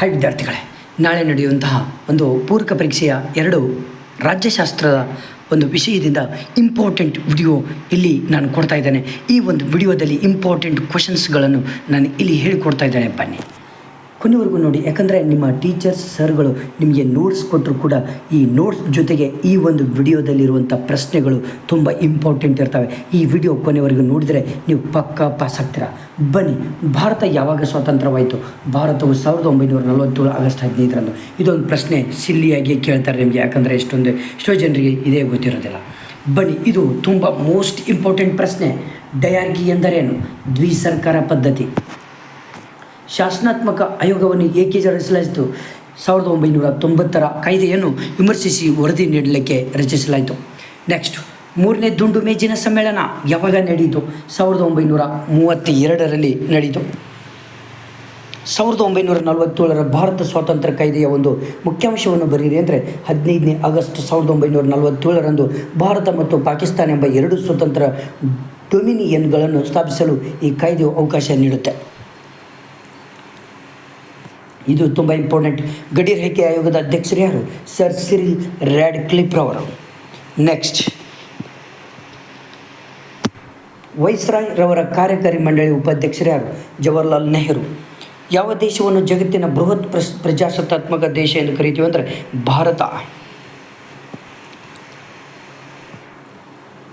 Hi ವಿದ್ಯಾರ್ಥಿಗಳೇ, ನಾಳೆ ನಡೆಯುವಂತಹ ಒಂದು ಪೂರಕ ಪರೀಕ್ಷೆಯ ಎರಡು ರಾಜ್ಯಶಾಸ್ತ್ರದ ಒಂದು ವಿಷಯದಿಂದ ಇಂಪಾರ್ಟೆಂಟ್ ವಿಡಿಯೋ ಇಲ್ಲಿ ನಾನು ಕೊಡ್ತಾ ಇದ್ದೇನೆ. ಈ ಒಂದು ವಿಡಿಯೋದಲ್ಲಿ ಇಂಪಾರ್ಟೆಂಟ್ ಕ್ವಶನ್ಸ್ಗಳನ್ನು ನಾನು ಇಲ್ಲಿ ಹೇಳಿಕೊಡ್ತಾ ಇದ್ದೇನೆ. ಬನ್ನಿ. ಕೊನೆವರೆಗೂ ನೋಡಿ, ಯಾಕಂದರೆ ನಿಮ್ಮ ಟೀಚರ್ಸ್, ಸರ್ಗಳು ನಿಮಗೆ ನೋಟ್ಸ್ ಕೊಟ್ಟರು ಕೂಡ ಈ ನೋಟ್ಸ್ ಜೊತೆಗೆ ಈ ಒಂದು ವಿಡಿಯೋದಲ್ಲಿರುವಂಥ ಪ್ರಶ್ನೆಗಳು ತುಂಬ ಇಂಪಾರ್ಟೆಂಟ್ ಇರ್ತವೆ. ಈ ವಿಡಿಯೋ ಕೊನೆವರೆಗೂ ನೋಡಿದರೆ ನೀವು ಪಕ್ಕಾ ಪಾಸ್ ಆಗ್ತೀರಾ. ಬನ್ನಿ, ಭಾರತ ಯಾವಾಗ ಸ್ವಾತಂತ್ರ್ಯವಾಯಿತು? ಭಾರತವು ಸಾವಿರದ ಒಂಬೈನೂರ ನಲವತ್ತೇಳು ಆಗಸ್ಟ್ ಹದಿನೈದರಂದು. ಇದೊಂದು ಪ್ರಶ್ನೆ ಸಿಲ್ಲಿಯಾಗಿ ಕೇಳ್ತಾರೆ ನಿಮಗೆ, ಯಾಕಂದರೆ ಎಷ್ಟೊಂದು, ಎಷ್ಟೋ ಜನರಿಗೆ ಇದೇ ಗೊತ್ತಿರೋದಿಲ್ಲ. ಬನ್ನಿ, ಇದು ತುಂಬ ಮೋಸ್ಟ್ ಇಂಪಾರ್ಟೆಂಟ್ ಪ್ರಶ್ನೆ. ಡಯಾರ್ಗಿ ಎಂದರೇನು? ದ್ವಿಸರ್ಕಾರ ಪದ್ಧತಿ. ಶಾಸನಾತ್ಮಕ ಆಯೋಗವನ್ನು ಏಕೆ ರಚಿಸಲಾಯಿತು ಸಾವಿರದ ಒಂಬೈನೂರ ತೊಂಬತ್ತರ ಕಾಯ್ದೆಯನ್ನು ವಿಮರ್ಶಿಸಿ ವರದಿ ನೀಡಲಿಕ್ಕೆ ರಚಿಸಲಾಯಿತು. ನೆಕ್ಸ್ಟ್, ಮೂರನೇ ದುಂಡು ಮೇಜಿನ ಸಮ್ಮೇಳನ ಯಾವಾಗ ನಡೆಯಿತು? ಸಾವಿರದ ಒಂಬೈನೂರ ಮೂವತ್ತ ಎರಡರಲ್ಲಿ ನಡೆಯಿತು. ಸಾವಿರದ ಒಂಬೈನೂರ ನಲವತ್ತೇಳರ ಭಾರತ ಸ್ವಾತಂತ್ರ್ಯ ಕಾಯ್ದೆಯ ಒಂದು ಮುಖ್ಯಾಂಶವನ್ನು ಬರೀರಿ ಅಂದರೆ ಹದಿನೈದನೇ ಆಗಸ್ಟ್ ಸಾವಿರದ ಒಂಬೈನೂರ ನಲವತ್ತೇಳರಂದು ಭಾರತ ಮತ್ತು ಪಾಕಿಸ್ತಾನ ಎಂಬ ಎರಡು ಸ್ವತಂತ್ರ ಡೊಮಿನಿಯನ್ಗಳನ್ನು ಸ್ಥಾಪಿಸಲು ಈ ಕಾಯ್ದೆಯು ಅವಕಾಶ ನೀಡುತ್ತೆ. ಇದು ತುಂಬ ಇಂಪಾರ್ಟೆಂಟ್ ಗಡಿ ರೇಖೆ ಆಯೋಗದ ಅಧ್ಯಕ್ಷರು ಯಾರು? ಸರ್ ಸಿರಿಲ್ ರ್ಯಾಡ್ ಕ್ಲಿಪ್ರವರು ನೆಕ್ಸ್ಟ್ ವೈಸ್ರಾಯ್ ರವರ ಕಾರ್ಯಕಾರಿ ಮಂಡಳಿ ಉಪಾಧ್ಯಕ್ಷರು ಯಾರು? ಜವಾಹರ್ಲಾಲ್ ನೆಹರು. ಯಾವ ದೇಶವನ್ನು ಜಗತ್ತಿನ ಬೃಹತ್ ಪ್ರಜಾಸತ್ತಾತ್ಮಕ ದೇಶ ಎಂದು ಕರಿತೀವಿ ಅಂದರೆ ಭಾರತ.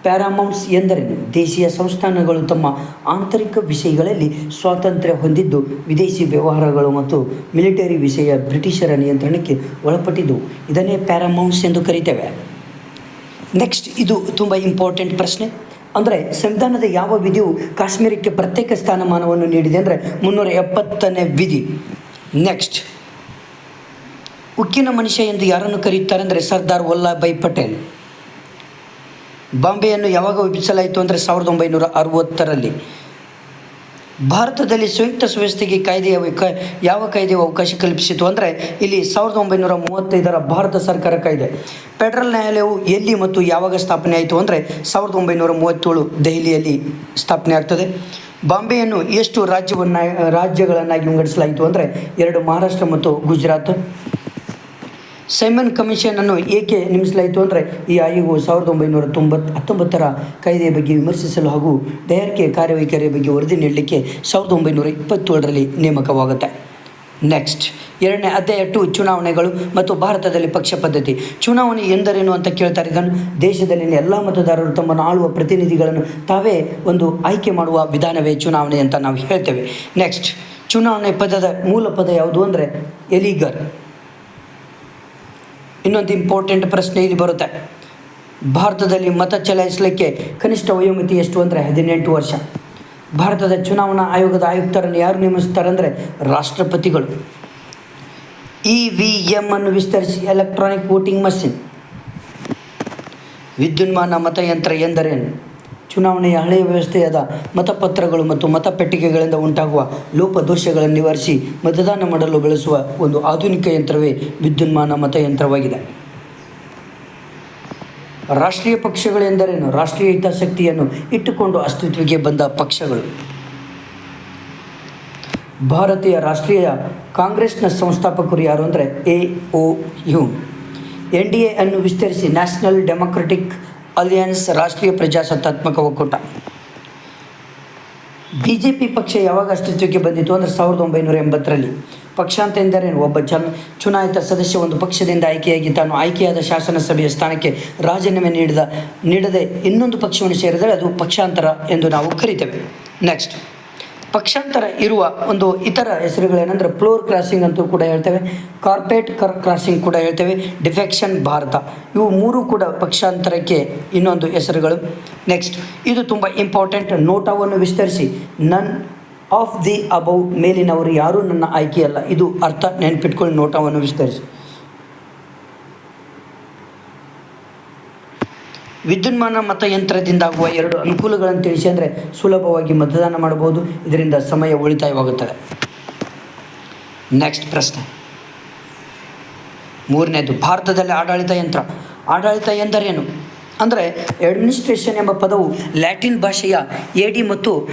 ಪ್ಯಾರಾಮೌಂಟ್ಸ್ ಎಂದರೇನು? ದೇಶೀಯ ಸಂಸ್ಥಾನಗಳು ತಮ್ಮ ಆಂತರಿಕ ವಿಷಯಗಳಲ್ಲಿ ಸ್ವಾತಂತ್ರ್ಯ ಹೊಂದಿದ್ದು, ವಿದೇಶಿ ವ್ಯವಹಾರಗಳು ಮತ್ತು ಮಿಲಿಟರಿ ವಿಷಯ ಬ್ರಿಟಿಷರ ನಿಯಂತ್ರಣಕ್ಕೆ ಒಳಪಟ್ಟಿದ್ದು. ಇದನ್ನೇ ಪ್ಯಾರಾಮೌಂಟ್ಸ್ ಎಂದು ಕರೀತೇವೆ. ನೆಕ್ಸ್ಟ್, ಇದು ತುಂಬ ಇಂಪಾರ್ಟೆಂಟ್ ಪ್ರಶ್ನೆ. ಅಂದರೆ, ಸಂವಿಧಾನದ ಯಾವ ವಿಧಿಯು ಕಾಶ್ಮೀರಕ್ಕೆ ಪ್ರತ್ಯೇಕ ಸ್ಥಾನಮಾನವನ್ನು ನೀಡಿದೆ ಅಂದರೆ ಮುನ್ನೂರ ಎಪ್ಪತ್ತನೇ ವಿಧಿ. ನೆಕ್ಸ್ಟ್, ಉಕ್ಕಿನ ಮನುಷ್ಯ ಎಂದು ಯಾರನ್ನು ಕರೆಯುತ್ತಾರೆ ಅಂದರೆ ಸರ್ದಾರ್ ವಲ್ಲಭಾಯ್ ಪಟೇಲ್. ಬಾಂಬೆಯನ್ನು ಯಾವಾಗ ವಿಭಜಿಸಲಾಯಿತು ಅಂದರೆ ಸಾವಿರದ ಒಂಬೈನೂರ ಅರವತ್ತರಲ್ಲಿ? ಭಾರತದಲ್ಲಿ ಸಂಯುಕ್ತ ಸುವ್ಯವಸ್ಥೆಗೆ ಕಾಯ್ದೆಯ ಯಾವ ಕಾಯ್ದೆಯ ಅವಕಾಶ ಕಲ್ಪಿಸಿತು ಅಂದರೆ ಇಲ್ಲಿ ಸಾವಿರದ ಒಂಬೈನೂರ ಮೂವತ್ತೈದರ ಭಾರತ ಸರ್ಕಾರ ಕಾಯ್ದೆ. ಫೆಡರಲ್ ನ್ಯಾಯಾಲಯವು ಎಲ್ಲಿ ಮತ್ತು ಯಾವಾಗ ಸ್ಥಾಪನೆ ಆಯಿತು ಅಂದರೆ ಸಾವಿರದ ಒಂಬೈನೂರ ಮೂವತ್ತೇಳು ದೆಹಲಿಯಲ್ಲಿ ಸ್ಥಾಪನೆ ಆಗ್ತದೆ. ಬಾಂಬೆಯನ್ನು ಎಷ್ಟು ರಾಜ್ಯವನ್ನ ರಾಜ್ಯಗಳನ್ನಾಗಿ ವಿಂಗಡಿಸಲಾಯಿತು ಅಂದರೆ ಎರಡು ಮಹಾರಾಷ್ಟ್ರ ಮತ್ತು ಗುಜರಾತ್. ಸೈಮನ್ ಕಮಿಷನನ್ನು ಏಕೆ ನೇಮಿಸಲಾಯಿತು ಅಂದರೆ ಈ ಆಯೋಗವು ಸಾವಿರದ ಒಂಬೈನೂರ ತೊಂಬತ್ತು ಹತ್ತೊಂಬತ್ತರ ಕಾಯ್ದೆಯ ಬಗ್ಗೆ ವಿಮರ್ಶಿಸಲು ಹಾಗೂ ಡಯಾರ್ಕೆ ಕಾರ್ಯವೈಖರಿಯ ಬಗ್ಗೆ ವರದಿ ನೀಡಲಿಕ್ಕೆ ಸಾವಿರದ ಒಂಬೈನೂರ ಇಪ್ಪತ್ತೇಳರಲ್ಲಿ ನೇಮಕವಾಗುತ್ತೆ. ನೆಕ್ಸ್ಟ್ ಎರಡನೇ ಅಧ್ಯಾಯ ಟು ಚುನಾವಣೆಗಳು ಮತ್ತು ಭಾರತದಲ್ಲಿ ಪಕ್ಷ ಪದ್ಧತಿ. ಚುನಾವಣೆ ಎಂದರೇನು ಅಂತ ಕೇಳ್ತಾರೆ ಇದನ್ನು? ದೇಶದಲ್ಲಿನ ಎಲ್ಲ ಮತದಾರರು ತಮ್ಮನ್ನು ಆಳುವ ಪ್ರತಿನಿಧಿಗಳನ್ನು ತಾವೇ ಒಂದು ಆಯ್ಕೆ ಮಾಡುವ ವಿಧಾನವೇ ಚುನಾವಣೆ ಅಂತ ನಾವು ಹೇಳ್ತೇವೆ. ನೆಕ್ಸ್ಟ್ ಚುನಾವಣೆ ಪದದ ಮೂಲ ಪದ ಯಾವುದು ಅಂದರೆ ಎಲಿಗರ್. ಇನ್ನೊಂದು ಇಂಪಾರ್ಟೆಂಟ್ ಪ್ರಶ್ನೆ ಇಲ್ಲಿ ಬರುತ್ತೆ. ಭಾರತದಲ್ಲಿ ಮತ ಚಲಾಯಿಸಲಿಕ್ಕೆ ಕನಿಷ್ಠ ವಯೋಮಿತಿ ಎಷ್ಟು ಅಂದರೆ ಹದಿನೆಂಟು ವರ್ಷ. ಭಾರತದ ಚುನಾವಣಾ ಆಯೋಗದ ಆಯುಕ್ತರನ್ನು ಯಾರು ನೇಮಿಸ್ತಾರೆ ಅಂದರೆ ರಾಷ್ಟ್ರಪತಿಗಳು. ಇ ವಿ ಎಂ ಅನ್ನು ವಿಸ್ತರಿಸಿ ಎಲೆಕ್ಟ್ರಾನಿಕ್ ವೋಟಿಂಗ್ ಮಷಿನ್ ವಿದ್ಯುನ್ಮಾನ ಮತಯಂತ್ರ ಎಂದರೇನು? ಚುನಾವಣೆಯ ಹಳೆಯ ವ್ಯವಸ್ಥೆಯಾದ ಮತಪತ್ರಗಳು ಮತ್ತು ಮತಪೆಟ್ಟಿಗೆಗಳಿಂದ ಉಂಟಾಗುವ ಲೋಪದೋಷಗಳನ್ನು ನಿವಾರಿಸಿ ಮತದಾನ ಮಾಡಲು ಬಳಸುವ ಒಂದು ಆಧುನಿಕ ಯಂತ್ರವೇ ವಿದ್ಯುನ್ಮಾನ ಮತಯಂತ್ರವಾಗಿದೆ ರಾಷ್ಟ್ರೀಯ ಪಕ್ಷಗಳೆಂದರೇನು ರಾಷ್ಟ್ರೀಯ ಹಿತಾಸಕ್ತಿಯನ್ನು ಇಟ್ಟುಕೊಂಡು ಅಸ್ತಿತ್ವಕ್ಕೆ ಬಂದ ಪಕ್ಷಗಳು. ಭಾರತೀಯ ರಾಷ್ಟ್ರೀಯ ಕಾಂಗ್ರೆಸ್ನ ಸಂಸ್ಥಾಪಕರು ಯಾರು ಅಂದರೆ A O you. N D A ಅನ್ನು ವಿಸ್ತರಿಸಿ ನ್ಯಾಷನಲ್ ಡೆಮೊಕ್ರೆಟಿಕ್ ಅಲಿಯನ್ಸ್ ರಾಷ್ಟ್ರೀಯ ಪ್ರಜಾಸತ್ತಾತ್ಮಕ ಒಕ್ಕೂಟ. ಬಿ ಜೆ ಪಿ ಪಕ್ಷ ಯಾವಾಗ ಅಸ್ತಿತ್ವಕ್ಕೆ ಬಂದಿತ್ತು ಅಂದರೆ ಸಾವಿರದ ಒಂಬೈನೂರ ಎಂಬತ್ತರಲ್ಲಿ. ಪಕ್ಷ ಅಂತ ಎಂದರೇನು? ಒಬ್ಬ ಜನ ಚುನಾಯಿತ ಸದಸ್ಯ ಒಂದು ಪಕ್ಷದಿಂದ ಆಯ್ಕೆಯಾಗಿ ತಾನು ಆಯ್ಕೆಯಾದ ಶಾಸನಸಭೆಯ ಸ್ಥಾನಕ್ಕೆ ರಾಜೀನಾಮೆ ನೀಡಿದ, ನೀಡದೆ ಇನ್ನೊಂದು ಪಕ್ಷವನ್ನು ಸೇರಿದರೆ ಅದು ಪಕ್ಷಾಂತರ ಎಂದು ನಾವು ಕರಿತೇವೆ. ನೆಕ್ಸ್ಟ್ ಪಕ್ಷಾಂತರ ಇರುವ ಒಂದು ಇತರ ಹೆಸರುಗಳೇನೆಂದರೆ ಫ್ಲೋರ್ ಕ್ರಾಸಿಂಗ್ ಅಂತೂ ಕೂಡ ಹೇಳ್ತೇವೆ, ಕಾರ್ಪೆಟ್ ಕರ್ ಕ್ರಾಸಿಂಗ್ ಕೂಡ ಹೇಳ್ತೇವೆ, ಡಿಫೆಕ್ಷನ್ ಭಾರತ. ಇವು ಮೂರು ಕೂಡ ಪಕ್ಷಾಂತರಕ್ಕೆ ಇನ್ನೊಂದು ಹೆಸರುಗಳು. ನೆಕ್ಸ್ಟ್ ಇದು ತುಂಬ ಇಂಪಾರ್ಟೆಂಟ್ ನೋಟವನ್ನು ವಿಸ್ತರಿಸಿ. ನನ್ ಆಫ್ ದಿ ಅಬೌ ಮೇಲಿನವರು ಯಾರೂ ನನ್ನ ಆಯ್ಕೆಯಲ್ಲ. ಇದು ಅರ್ಥ ನೆನ್ಪಿಟ್ಕೊಂಡು ನೋಟವನ್ನು ವಿಸ್ತರಿಸಿ. ವಿದ್ಯುನ್ಮಾನ ಮತಯಂತ್ರದಿಂದಾಗುವ ಎರಡು ಅನುಕೂಲಗಳನ್ನು ತಿಳಿಸಿ ಅಂದರೆ ಸುಲಭವಾಗಿ ಮತದಾನ ಮಾಡಬಹುದು. ಇದರಿಂದ ಸಮಯ ಉಳಿತಾಯವಾಗುತ್ತದೆ. ನೆಕ್ಸ್ಟ್ ಪ್ರಶ್ನೆ. ಮೂರನೇದು, ಭಾರತದಲ್ಲಿ ಆಡಳಿತ ಯಂತ್ರ. ಆಡಳಿತ ಎಂದರೇನು? ಅಂದರೆ ಅಡ್ಮಿನಿಸ್ಟ್ರೇಷನ್ ಎಂಬ ಪದವು ಲ್ಯಾಟಿನ್ ಭಾಷೆಯ ಎಡಿ ಮತ್ತು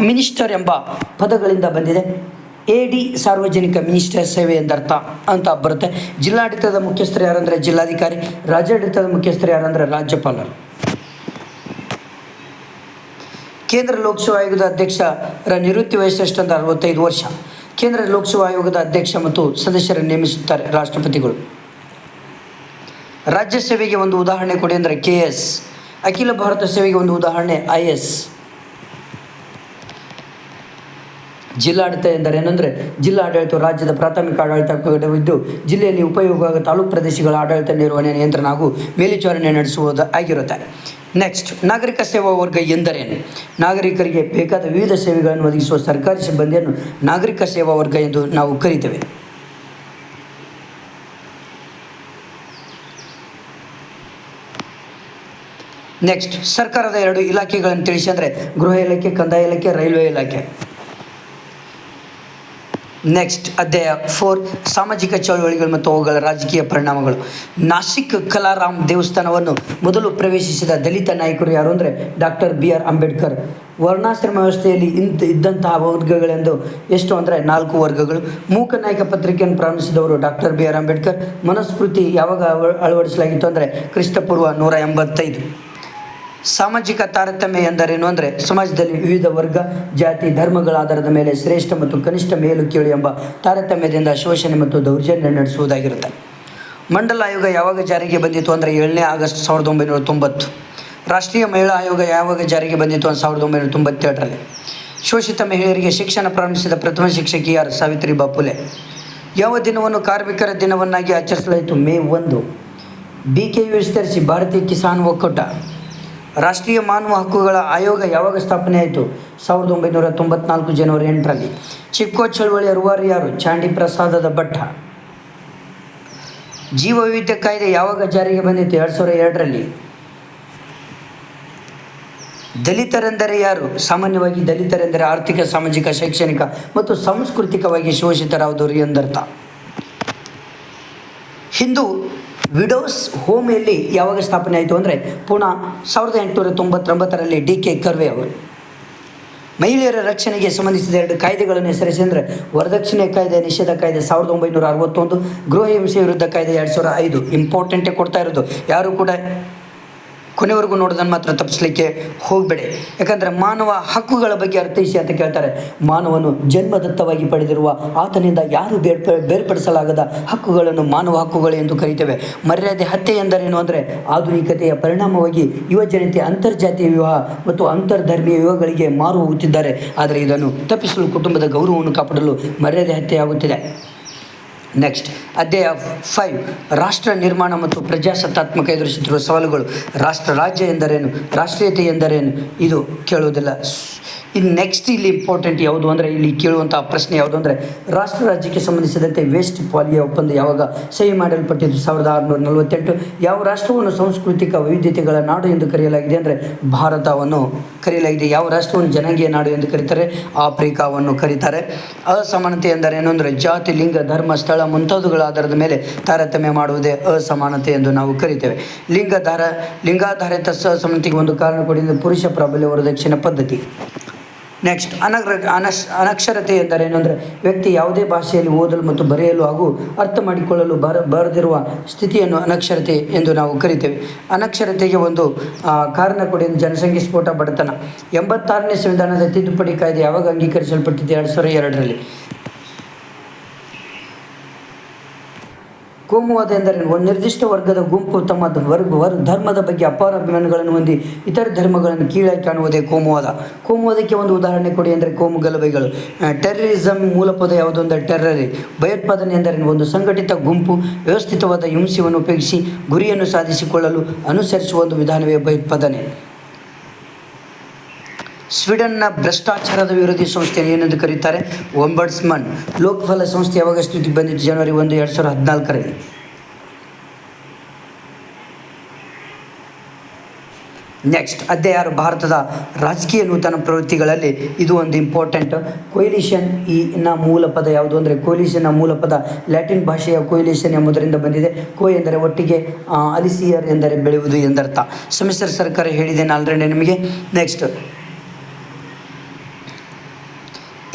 ಮಿನಿಸ್ಟರ್ ಎಂಬ ಪದಗಳಿಂದ ಬಂದಿದೆ. ಎ ಡಿ ಸಾರ್ವಜನಿಕ ಮಿನಿಸ್ಟರ್ ಸೇವೆ ಎಂದರ್ಥ ಅಂತ ಬರುತ್ತೆ. ಜಿಲ್ಲಾಡಳಿತದ ಮುಖ್ಯಸ್ಥರು ಯಾರಂದರೆ ಜಿಲ್ಲಾಧಿಕಾರಿ, ರಾಜ್ಯಾಡಳಿತದ ಮುಖ್ಯಸ್ಥರು ಯಾರಂದರೆ ರಾಜ್ಯಪಾಲರು. ಕೇಂದ್ರ ಲೋಕಸೇವಾ ಆಯೋಗದ ಅಧ್ಯಕ್ಷರ ನಿವೃತ್ತಿ ಎಷ್ಟಂದ್ರೆ ಅರವತ್ತೈದು ವರ್ಷ. ಕೇಂದ್ರ ಲೋಕಸೇವಾ ಆಯೋಗದ ಅಧ್ಯಕ್ಷ ಮತ್ತು ಸದಸ್ಯರನ್ನು ನೇಮಿಸುತ್ತಾರೆ ರಾಷ್ಟ್ರಪತಿಗಳು. ರಾಜ್ಯ ಸೇವೆಗೆ ಒಂದು ಉದಾಹರಣೆ ಕೊಡಿ ಅಂದರೆ ಕೆ ಎಸ್. ಅಖಿಲ ಭಾರತ ಸೇವೆಗೆ ಒಂದು ಉದಾಹರಣೆ ಐ ಎಸ್. ಜಿಲ್ಲಾಡಳಿತ ಎಂದರೆ ಏನಂದರೆ ಆಡಳಿತವು ರಾಜ್ಯದ ಪ್ರಾಥಮಿಕ ಆಡಳಿತವಿದ್ದು ಜಿಲ್ಲೆಯಲ್ಲಿ ಉಪಯೋಗ ತಾಲೂಕು ಪ್ರದೇಶಗಳ ಆಡಳಿತ ನಿರ್ವಹಣೆ ನಿಯಂತ್ರಣ ಹಾಗೂ ಮೇಲ್ವಿಚಾರಣೆ ನಡೆಸುವುದು ಆಗಿರುತ್ತೆ. ನೆಕ್ಸ್ಟ್ ನಾಗರಿಕ ಸೇವಾ ವರ್ಗ ಎಂದರೇನು? ನಾಗರಿಕರಿಗೆ ಬೇಕಾದ ವಿವಿಧ ಸೇವೆಗಳನ್ನು ಒದಗಿಸುವ ಸರ್ಕಾರಿ ಸಿಬ್ಬಂದಿಯನ್ನು ನಾಗರಿಕ ಸೇವಾ ವರ್ಗ ಎಂದು ನಾವು ಕರೀತೇವೆ. ನೆಕ್ಸ್ಟ್ ಸರ್ಕಾರದ ಎರಡು ಇಲಾಖೆಗಳನ್ನು ತಿಳಿಸಿ ಅಂದರೆ ಗೃಹ ಇಲಾಖೆ, ಕಂದಾಯ ಇಲಾಖೆ, ರೈಲ್ವೆ ಇಲಾಖೆ. ನೆಕ್ಸ್ಟ್ ಅಧ್ಯಾಯ ಫೋರ್ ಸಾಮಾಜಿಕ ಚಳವಳಿಗಳು ಮತ್ತು ಅವುಗಳ ರಾಜಕೀಯ ಪರಿಣಾಮಗಳು. ನಾಸಿಕ್ ಕಲಾರಾಮ್ ದೇವಸ್ಥಾನವನ್ನು ಮೊದಲು ಪ್ರವೇಶಿಸಿದ ದಲಿತ ನಾಯಕರು ಯಾರು ಅಂದರೆ ಡಾಕ್ಟರ್ ಬಿ ಆರ್ ಅಂಬೇಡ್ಕರ್. ವರ್ಣಾಶ್ರಮ ವ್ಯವಸ್ಥೆಯಲ್ಲಿ ಇಂತ, ಇದ್ದಂತಹ ವರ್ಗಗಳೆಂದು ಎಷ್ಟು ಅಂದರೆ ನಾಲ್ಕು ವರ್ಗಗಳು. ಮೂಕ ನಾಯಕ ಪತ್ರಿಕೆಯನ್ನು ಪ್ರಾರಂಭಿಸಿದವರು ಡಾಕ್ಟರ್ ಬಿ ಆರ್ ಅಂಬೇಡ್ಕರ್. ಮನಸ್ಮೃತಿ ಯಾವಾಗ ಅಳ- ಅಳವಡಿಸಲಾಗಿತ್ತು ಅಂದರೆ ಕ್ರಿಸ್ತಪೂರ್ವ ನೂರ ಎಂಬತ್ತೈದು. ಸಾಮಾಜಿಕ ತಾರತಮ್ಯ ಎಂದರೇನು ಅಂದರೆ ಸಮಾಜದಲ್ಲಿ ವಿವಿಧ ವರ್ಗ, ಜಾತಿ, ಧರ್ಮಗಳ ಆಧಾರದ ಮೇಲೆ ಶ್ರೇಷ್ಠ ಮತ್ತು ಕನಿಷ್ಠ ಮೇಲು ಕೀಳು ಎಂಬ ತಾರತಮ್ಯದಿಂದ ಶೋಷಣೆ ಮತ್ತು ದೌರ್ಜನ್ಯ ನಡೆಸುವುದಾಗಿರುತ್ತೆ. ಮಂಡಲ ಆಯೋಗ ಯಾವಾಗ ಜಾರಿಗೆ ಬಂದಿತ್ತು ಅಂದರೆ ಏಳನೇ ಆಗಸ್ಟ್ ಸಾವಿರದ ಒಂಬೈನೂರ ತೊಂಬತ್ತು. ರಾಷ್ಟ್ರೀಯ ಮಹಿಳಾ ಆಯೋಗ ಯಾವಾಗ ಜಾರಿಗೆ ಬಂದಿತ್ತು ಅಂದರೆ ಸಾವಿರದ ಒಂಬೈನೂರ ತೊಂಬತ್ತೆರಡರಲ್ಲಿ. ಶೋಷಿತ ಮಹಿಳೆಯರಿಗೆ ಶಿಕ್ಷಣ ಪ್ರಾರಂಭಿಸಿದ ಪ್ರಥಮ ಶಿಕ್ಷಕಿ ಆರ್ ಸಾವಿತ್ರಿ ಬಾಪುಲೆ. ಯಾವ ದಿನವನ್ನು ಕಾರ್ಮಿಕರ ದಿನವನ್ನಾಗಿ ಆಚರಿಸಲಾಯಿತು? ಮೇ ಒಂದು. ಬಿ ಕೆ ವಿಸ್ತರಿಸಿ, ಭಾರತೀಯ ಕಿಸಾನ್ ಒಕ್ಕೂಟ. ರಾಷ್ಟ್ರೀಯ ಮಾನವ ಹಕ್ಕುಗಳ ಆಯೋಗ ಯಾವಾಗ ಸ್ಥಾಪನೆ ಆಯಿತು? ಸಾವಿರದ ಒಂಬೈನೂರ ತೊಂಬತ್ನಾಲ್ಕು ಜನವರಿ ಎಂಟರಲ್ಲಿ. ಚಿಕ್ಕೋ ಚಳುವಳಿ ಅರುವಾರು ಯಾರು? ಚಾಂಡಿ ಪ್ರಸಾದದ ಭಟ್ಟ. ಜೀವ ವೈವಿಧ್ಯ ಕಾಯ್ದೆ ಯಾವಾಗ ಜಾರಿಗೆ ಬಂದಿತ್ತು? ಎರಡು ಸಾವಿರದ ಎರಡರಲ್ಲಿ. ದಲಿತರೆಂದರೆ ಯಾರು? ಸಾಮಾನ್ಯವಾಗಿ ದಲಿತರೆಂದರೆ ಆರ್ಥಿಕ, ಸಾಮಾಜಿಕ, ಶೈಕ್ಷಣಿಕ ಮತ್ತು ಸಾಂಸ್ಕೃತಿಕವಾಗಿ ಶೋಷಿತರಾದವರು ಎಂದರ್ಥ. ಹಿಂದೂ ವಿಡೋಸ್ ಹೋಮ್ ಎಲ್ಲಿ ಯಾವಾಗ ಸ್ಥಾಪನೆ ಆಯಿತು ಅಂದರೆ ಪುನಃ ಸಾವಿರದ ಎಂಟುನೂರ ತೊಂಬತ್ತೊಂಬತ್ತರಲ್ಲಿ ಡಿ ಕೆ ಕರ್ವೆ ಅವರು. ಮಹಿಳೆಯರ ರಕ್ಷಣೆಗೆ ಸಂಬಂಧಿಸಿದ ಎರಡು ಕಾಯ್ದೆಗಳನ್ನು ಹೆಸರಿಸಿ ಅಂದರೆ ವರದಕ್ಷಿಣೆ ಕಾಯ್ದೆ, ನಿಷೇಧ ಕಾಯ್ದೆ ಸಾವಿರದ ಒಂಬೈನೂರ ಅರವತ್ತೊಂದು, ಗೃಹ ಹಿಂಸೆ ವಿರುದ್ಧ ಕಾಯ್ದೆ ಎರಡು ಸಾವಿರ ಐದು. ಇಂಪಾರ್ಟೆಂಟೇ ಕೊಡ್ತಾ ಇರೋದು. ಯಾರು ಕೂಡ ಕೊನೆವರೆಗೂ ನೋಡೋದನ್ನು ಮಾತ್ರ ತಪ್ಪಿಸ್ಲಿಕ್ಕೆ ಹೋಗಬೇಡಿ. ಯಾಕಂದರೆ ಮಾನವ ಹಕ್ಕುಗಳ ಬಗ್ಗೆ ಅರ್ಥೈಸಿ ಅಂತ ಕೇಳ್ತಾರೆ. ಮಾನವನು ಜನ್ಮದತ್ತವಾಗಿ ಪಡೆದಿರುವ ಆತನಿಂದ ಯಾರು ಬೇರ್ಪ, ಬೇರ್ಪಡಿಸಲಾಗದ ಹಕ್ಕುಗಳನ್ನು ಮಾನವ ಹಕ್ಕುಗಳು ಎಂದು ಕರೀತೇವೆ. ಮರ್ಯಾದೆ ಹತ್ಯೆ ಎಂದರೇನು ಅಂದರೆ ಆಧುನಿಕತೆಯ ಪರಿಣಾಮವಾಗಿ ಯುವಜನತೆ ಅಂತರ್ಜಾತೀಯ ವಿವಾಹ ಮತ್ತು ಅಂತರ್ಧರ್ಮೀಯ ವಿವಾಹಗಳಿಗೆ ಮಾರು ಹೋಗುತ್ತಿದ್ದಾರೆ ಆದರೆ ಇದನ್ನು ತಪ್ಪಿಸಲು ಕುಟುಂಬದ ಗೌರವವನ್ನು ಕಾಪಾಡಲು ಮರ್ಯಾದೆ ಹತ್ಯೆಯಾಗುತ್ತಿದೆ. ನೆಕ್ಸ್ಟ್ ಅಧ್ಯಾಯ ಫೈವ್ ರಾಷ್ಟ್ರ ನಿರ್ಮಾಣ ಮತ್ತು ಪ್ರಜಾಸತ್ತಾತ್ಮಕ ಎದುರಿಸುತ್ತಿರುವ ಸವಾಲುಗಳು ರಾಷ್ಟ್ರ ರಾಜ್ಯ ಎಂದರೇನು, ರಾಷ್ಟ್ರೀಯತೆ ಎಂದರೇನು, ಇದು ಕೇಳುವುದಿಲ್ಲ. ಇನ್ನು ನೆಕ್ಸ್ಟ್ ಇಲ್ಲಿ ಇಂಪಾರ್ಟೆಂಟ್ ಯಾವುದು ಅಂದರೆ ಇಲ್ಲಿ ಕೇಳುವಂಥ ಪ್ರಶ್ನೆ ಯಾವುದು ಅಂದರೆ ರಾಷ್ಟ್ರ ರಾಜ್ಯಕ್ಕೆ ಸಂಬಂಧಿಸಿದಂತೆ ವೇಸ್ಟ್ ಪಾಲಿಯ ಒಪ್ಪಂದ ಯಾವಾಗ ಸಹಿ ಮಾಡಲ್ಪಟ್ಟಿದ್ದು ಸಾವಿರದ ಆರುನೂರ ನಲವತ್ತೆಂಟು? ಯಾವ ರಾಷ್ಟ್ರವನ್ನು ಸಾಂಸ್ಕೃತಿಕ ವೈವಿಧ್ಯತೆಗಳ ನಾಡು ಎಂದು ಕರೆಯಲಾಗಿದೆ ಅಂದರೆ ಭಾರತವನ್ನು ಕರೆಯಲಾಗಿದೆ. ಯಾವ ರಾಷ್ಟ್ರವನ್ನು ಜನಾಂಗೀಯ ನಾಡು ಎಂದು ಕರೀತಾರೆ? ಆಫ್ರಿಕಾವನ್ನು ಕರೀತಾರೆ. ಅಸಮಾನತೆ ಎಂದರೆ ಏನು ಅಂದರೆ ಜಾತಿ, ಲಿಂಗ, ಧರ್ಮ, ಸ್ಥಳ ಮುಂತಾದವುಗಳ ಆಧಾರದ ಮೇಲೆ ತಾರತಮ್ಯ ಮಾಡುವುದೇ ಅಸಮಾನತೆ ಎಂದು ನಾವು ಕರಿತೇವೆ. ಲಿಂಗಧಾರ, ಲಿಂಗಾಧಾರಿತ ಸಹಸಮಾನತೆಗೆ ಒಂದು ಕಾರಣ ಕೊಡಿದ ಪುರುಷ ಪ್ರಾಬಲ್ಯ ವರದಕ್ಷಿಣ ಪದ್ಧತಿ. ನೆಕ್ಸ್ಟ್ ಅನಗ್ರ ಅನಶ್ ಅನಕ್ಷರತೆ ಎಂದರೇನು ಅಂದರೆ ವ್ಯಕ್ತಿ ಯಾವುದೇ ಭಾಷೆಯಲ್ಲಿ ಓದಲು ಮತ್ತು ಬರೆಯಲು ಹಾಗೂ ಅರ್ಥ ಮಾಡಿಕೊಳ್ಳಲು ಬರ, ಬರದಿರುವ ಸ್ಥಿತಿಯನ್ನು ಅನಕ್ಷರತೆ ಎಂದು ನಾವು ಕರಿತೇವೆ. ಅನಕ್ಷರತೆಗೆ ಒಂದು ಕಾರಣ ಕೊಡಿ ಜನಸಂಖ್ಯೆ ಸ್ಫೋಟ ಬಡತನ. ಎಂಬತ್ತಾರನೇ ಸಂವಿಧಾನದ ತಿದ್ದುಪಡಿ ಕಾಯ್ದೆ ಯಾವಾಗ ಅಂಗೀಕರಿಸಲ್ಪಟ್ಟಿದೆ? ಎರಡು ಸಾವಿರದ ಎರಡರಲ್ಲಿ. ಕೋಮುವಾದ ಎಂದರೆ ಒಂದು ನಿರ್ದಿಷ್ಟ ವರ್ಗದ ಗುಂಪು, ತಮ್ಮ ವರ್ಗ, ವರ್, ಧರ್ಮದ ಬಗ್ಗೆ ಅಪಾರ ಅಭಿಮಾನಗಳನ್ನು ಹೊಂದಿ ಇತರ ಧರ್ಮಗಳನ್ನು ಕೀಳಾಗಿ ಕಾಣುವುದೇ ಕೋಮುವಾದ ಕೋಮುವಾದಕ್ಕೆ ಒಂದು ಉದಾಹರಣೆ ಕೊಡಿ ಅಂದರೆ ಕೋಮು ಗಲಭೆಗಳು. ಟೆರರಿಸಮ್ ಮೂಲಪದ ಯಾವುದು ಅಂದರೆ ಟೆರರಿ ಭಯೋತ್ಪಾದನೆ ಎಂದರೆ ಒಂದು ಸಂಘಟಿತ ಗುಂಪು, ವ್ಯವಸ್ಥಿತವಾದ ಹಿಂಸೆಯನ್ನು ಉಪಯೋಗಿಸಿ ಗುರಿಯನ್ನು ಸಾಧಿಸಿಕೊಳ್ಳಲು ಅನುಸರಿಸುವ ಒಂದು ವಿಧಾನವೇ ಭಯೋತ್ಪಾದನೆ. ಸ್ವೀಡನ್ನ ಭ್ರಷ್ಟಾಚಾರದ ವಿರೋಧಿ ಸಂಸ್ಥೆ ಏನೆಂದು ಕರೀತಾರೆ? ಒಂಬಡ್ಸ್ಮನ್ ಲೋಕಫಲ ಸಂಸ್ಥೆ ಯಾವಾಗ ಸ್ಥಿತಿ ಬಂದಿತ್ತು? ಜನವರಿ ಒಂದು, ಎರಡು ಸಾವಿರದ ಹದಿನಾಲ್ಕರಲ್ಲಿ. ನೆಕ್ಸ್ಟ್ ಅದೇ ಯಾರು ಭಾರತದ ರಾಜಕೀಯ ನೂತನ ಪ್ರವೃತ್ತಿಗಳಲ್ಲಿ ಇದು ಒಂದು ಇಂಪಾರ್ಟೆಂಟ್ ಕೊಯ್ಲಿಷನ್ ಈ ನ ಮೂಲ ಪದ ಯಾವುದು ಅಂದರೆ ಕೊಯ್ಲಿಷನ್ನ ಮೂಲ ಪದ ಲ್ಯಾಟಿನ್ ಭಾಷೆಯ ಕೊಯ್ಲಿಷನ್ ಎಂಬುದರಿಂದ ಬಂದಿದೆ. ಕೋ ಎಂದರೆ ಒಟ್ಟಿಗೆ ಅಲಿಸಿಯರ್ ಎಂದರೆ ಬೆಳೆಯುವುದು ಎಂದರ್ಥ. ಸಮ್ಮಿಶ್ರ ಸರ್ಕಾರ ಹೇಳಿದ್ದೇನೆ ಆಲ್ರೆಡಿ ನಿಮಗೆ. ನೆಕ್ಸ್ಟ್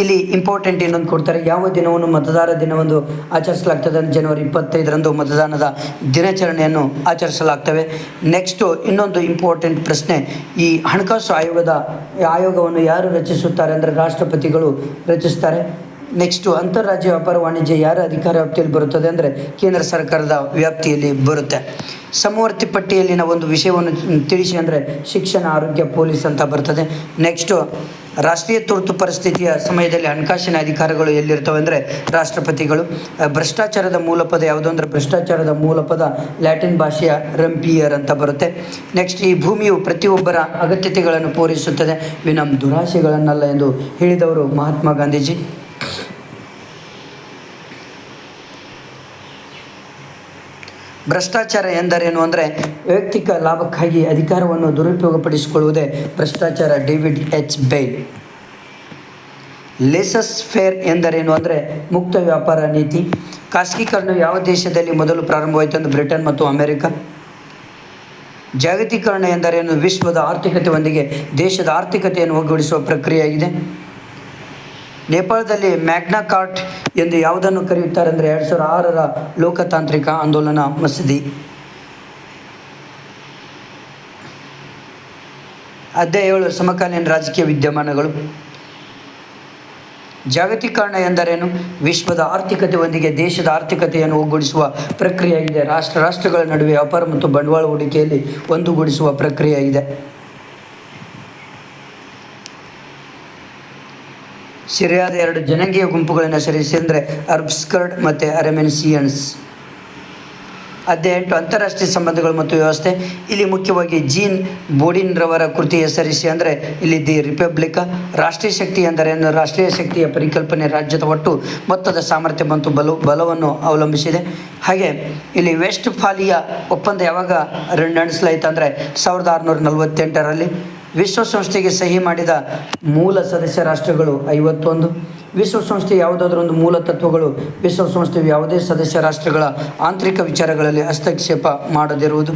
ಇಲ್ಲಿ ಇಂಪಾರ್ಟೆಂಟ್ ಇನ್ನೊಂದು ಕೊಡ್ತಾರೆ? ಯಾವ ದಿನವನ್ನು? ಮತದಾರ ದಿನವೊಂದು ಆಚರಿಸಲಾಗ್ತದೆ ಜನವರಿ ಇಪ್ಪತ್ತೈದರಂದು ಮತದಾನದ ದಿನಾಚರಣೆಯನ್ನು ಆಚರಿಸಲಾಗ್ತವೆ. ನೆಕ್ಸ್ಟು ಇನ್ನೊಂದು ಇಂಪಾರ್ಟೆಂಟ್ ಪ್ರಶ್ನೆ, ಈ ಹಣಕಾಸು ಆಯೋಗದ ಆಯೋಗವನ್ನು ಯಾರು ರಚಿಸುತ್ತಾರೆ ಅಂದರೆ ರಾಷ್ಟ್ರಪತಿಗಳು ರಚಿಸ್ತಾರೆ? ನೆಕ್ಸ್ಟು ಅಂತಾರಾಜ್ಯ ವ್ಯಾಪಾರ ವಾಣಿಜ್ಯ ಯಾರ ಅಧಿಕಾರ ವ್ಯಾಪ್ತಿಯಲ್ಲಿ ಬರುತ್ತದೆ ಅಂದರೆ ಕೇಂದ್ರ ಸರ್ಕಾರದ ವ್ಯಾಪ್ತಿಯಲ್ಲಿ ಬರುತ್ತೆ. ಸಮವರ್ತಿ ಪಟ್ಟಿಯಲ್ಲಿನ ಒಂದು ವಿಷಯವನ್ನು ತಿಳಿಸಿ ಅಂದರೆ ಶಿಕ್ಷಣ, ಆರೋಗ್ಯ, ಪೊಲೀಸ್ ಅಂತ ಬರ್ತದೆ. ನೆಕ್ಸ್ಟು ರಾಷ್ಟ್ರೀಯ ತುರ್ತು ಪರಿಸ್ಥಿತಿಯ ಸಮಯದಲ್ಲಿ ಹಣಕಾಸಿನ ಅಧಿಕಾರಗಳು ಎಲ್ಲಿರ್ತವೆ ಅಂದರೆ ರಾಷ್ಟ್ರಪತಿಗಳು. ಭ್ರಷ್ಟಾಚಾರದ ಮೂಲಪದ ಯಾವುದು ಅಂದರೆ ಭ್ರಷ್ಟಾಚಾರದ ಮೂಲಪದ ಲ್ಯಾಟಿನ್ ಭಾಷೆಯ ರಂಪಿಯರ್ ಅಂತ ಬರುತ್ತೆ. ನೆಕ್ಸ್ಟ್ ಈ ಭೂಮಿಯು ಪ್ರತಿಯೊಬ್ಬರ ಅಗತ್ಯತೆಗಳನ್ನು ಪೂರೈಸುತ್ತದೆ. ವಿನಮ್ ದುರಾಶೆಗಳನ್ನಲ್ಲ ಎಂದು ಹೇಳಿದವರು ಮಹಾತ್ಮ ಗಾಂಧೀಜಿ. ಭ್ರಷ್ಟಾಚಾರ ಎಂದರೇನು ಅಂದರೆ ವೈಯಕ್ತಿಕ ಲಾಭಕ್ಕಾಗಿ ಅಧಿಕಾರವನ್ನು ದುರುಪಯೋಗಪಡಿಸಿಕೊಳ್ಳುವುದೇ ಭ್ರಷ್ಟಾಚಾರ David H Bayley laissez faire ಎಂದರೇನು ಅಂದರೆ ಮುಕ್ತ ವ್ಯಾಪಾರ ನೀತಿ. ಖಾಸಗೀಕರಣ ಯಾವ ದೇಶದಲ್ಲಿ ಮೊದಲು ಪ್ರಾರಂಭವಾಯಿತು ಅಂದರೆ ಬ್ರಿಟನ್ ಮತ್ತು ಅಮೆರಿಕ. ಜಾಗತೀಕರಣ ಎಂದರೇನು, ವಿಶ್ವದ ಆರ್ಥಿಕತೆಯೊಂದಿಗೆ ದೇಶದ ಆರ್ಥಿಕತೆಯನ್ನು ಒಗ್ಗೂಡಿಸುವ ಪ್ರಕ್ರಿಯೆಯಾಗಿದೆ. ನೇಪಾಳದಲ್ಲಿ ಮ್ಯಾಗ್ನಾ ಕಾರ್ಟ್ ಎಂದು ಯಾವುದನ್ನು ಕರೆಯುತ್ತಾರೆ ಅಂದರೆ ಎರಡು ಸಾವಿರದ ಆರರ ಲೋಕತಾಂತ್ರಿಕ ಆಂದೋಲನ ಮಸೀದಿ. ಅಧ್ಯಾಯ ಏಳು ಸಮಕಾಲೀನ ರಾಜಕೀಯ ವಿದ್ಯಮಾನಗಳು. ಜಾಗತೀಕರಣ ಎಂದರೇನು? ವಿಶ್ವದ ಆರ್ಥಿಕತೆಯೊಂದಿಗೆ ದೇಶದ ಆರ್ಥಿಕತೆಯನ್ನು ಒಗ್ಗೂಡಿಸುವ ಪ್ರಕ್ರಿಯೆಯಾಗಿದೆ. ರಾಷ್ಟ್ರ, ರಾಷ್ಟ್ರಗಳ ನಡುವೆ ವ್ಯಾಪಾರ ಮತ್ತು ಬಂಡವಾಳ ಹೂಡಿಕೆಯಲ್ಲಿ ಒಂದುಗೂಡಿಸುವ ಪ್ರಕ್ರಿಯೆಯಾಗಿದೆ. ಸಿರಿಯಾದ ಎರಡು ಜನಾಂಗೀಯ ಗುಂಪುಗಳನ್ನು ಸೇರಿಸಿ ಅಂದರೆ ಅರ್ಬ್ಸ್ಕರ್ಡ್ ಮತ್ತು ಅರೆಮೆನ್ಸಿಯನ್ಸ್. ಹದಿನೆಂಟು ಅಂತಾರಾಷ್ಟ್ರೀಯ ಸಂಬಂಧಗಳು ಮತ್ತು ವ್ಯವಸ್ಥೆ. ಇಲ್ಲಿ ಮುಖ್ಯವಾಗಿ ಜೀನ್ ಬೋಡಿನ್ರವರ ಕೃತಿ ಹೆಸರಿಸಿ ಅಂದರೆ ಇಲ್ಲಿ ದಿ ರಿಪಬ್ಲಿಕ್ ರಾಷ್ಟ್ರೀಯ ಶಕ್ತಿ ಅಂದರೆ ರಾಷ್ಟ್ರೀಯ ಶಕ್ತಿಯ ಪರಿಕಲ್ಪನೆ ರಾಜ್ಯದ ಒಟ್ಟು ಮೊತ್ತದ ಸಾಮರ್ಥ್ಯ ಮತ್ತು ಬಲ, ಬಲವನ್ನು ಅವಲಂಬಿಸಿದೆ. ಹಾಗೆ ಇಲ್ಲಿ ವೆಸ್ಟ್ ಫಾಲಿಯಾ ಒಪ್ಪಂದ ಯಾವಾಗ ನಡೆಸಲಾಯಿತು ಅಂದರೆ ಸಾವಿರದ ಆರುನೂರ ನಲವತ್ತೆಂಟರಲ್ಲಿ ವಿಶ್ವಸಂಸ್ಥೆಗೆ ಸಹಿ ಮಾಡಿದ ಮೂಲ ಸದಸ್ಯ ರಾಷ್ಟ್ರಗಳು ಐವತ್ತೊಂದು. ವಿಶ್ವಸಂಸ್ಥೆ ಯಾವುದಾದ್ರೂ ಒಂದು ಮೂಲ ತತ್ವಗಳು, ವಿಶ್ವಸಂಸ್ಥೆ ಯಾವುದೇ ಸದಸ್ಯ ರಾಷ್ಟ್ರಗಳ ಆಂತರಿಕ ವಿಚಾರಗಳಲ್ಲಿ ಹಸ್ತಕ್ಷೇಪ ಮಾಡದಿರುವುದು.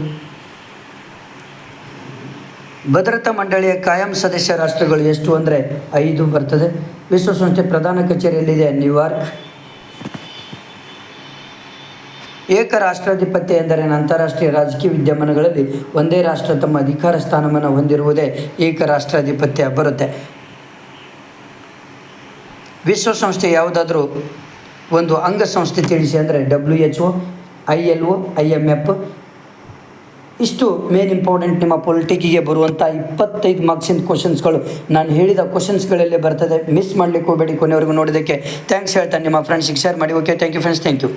ಭದ್ರತಾ ಮಂಡಳಿಯ ಕಾಯಂ ಸದಸ್ಯ ರಾಷ್ಟ್ರಗಳು ಎಷ್ಟು ಅಂದರೆ ಐದು ಬರ್ತದೆ. ವಿಶ್ವಸಂಸ್ಥೆ ಪ್ರಧಾನ ಕಚೇರಿಯಲ್ಲಿದೆ ನ್ಯೂಯಾರ್ಕ್. ಏಕ ರಾಷ್ಟ್ರಾಧಿಪತ್ಯ ಎಂದರೆ ಅಂತಾರಾಷ್ಟ್ರೀಯ ರಾಜಕೀಯ ವಿದ್ಯಮಾನಗಳಲ್ಲಿ ಒಂದೇ ರಾಷ್ಟ್ರ ತಮ್ಮ ಅಧಿಕಾರ ಸ್ಥಾನವನ್ನು ಹೊಂದಿರುವುದೇ ಏಕ ರಾಷ್ಟ್ರಾಧಿಪತ್ಯ ಬರುತ್ತೆ. ವಿಶ್ವಸಂಸ್ಥೆ ಯಾವುದಾದ್ರೂ ಒಂದು ಅಂಗಸಂಸ್ಥೆ ತಿಳಿಸಿ ಅಂದರೆ W H O I L O I M F ಇಷ್ಟು ಮೇನ್ ಇಂಪಾರ್ಟೆಂಟ್ ನಿಮ್ಮ ಪೊಲಿಟಿಕಿಗೆ ಬರುವಂಥ ಇಪ್ಪತ್ತೈದು ಮಾರ್ಕ್ಸಿನ ಕ್ವಶನ್ಸ್ಗಳು ನಾನು ಹೇಳಿದ ಕ್ವಶನ್ಸ್ಗಳಲ್ಲೇ ಬರ್ತದೆ. ಮಿಸ್ ಮಾಡಲಿಕ್ಕೆ ಹೋಗಬೇಡಿ ಕೊನೆವರೆಗೂ ನೋಡೋದಕ್ಕೆ ಥ್ಯಾಂಕ್ಸ್ ಹೇಳ್ತಾನೆ ನಿಮ್ಮ ಫ್ರೆಂಡ್ಸಿಗೆ ಶೇರ್ ಮಾಡಿ. Okay thank you friends thank you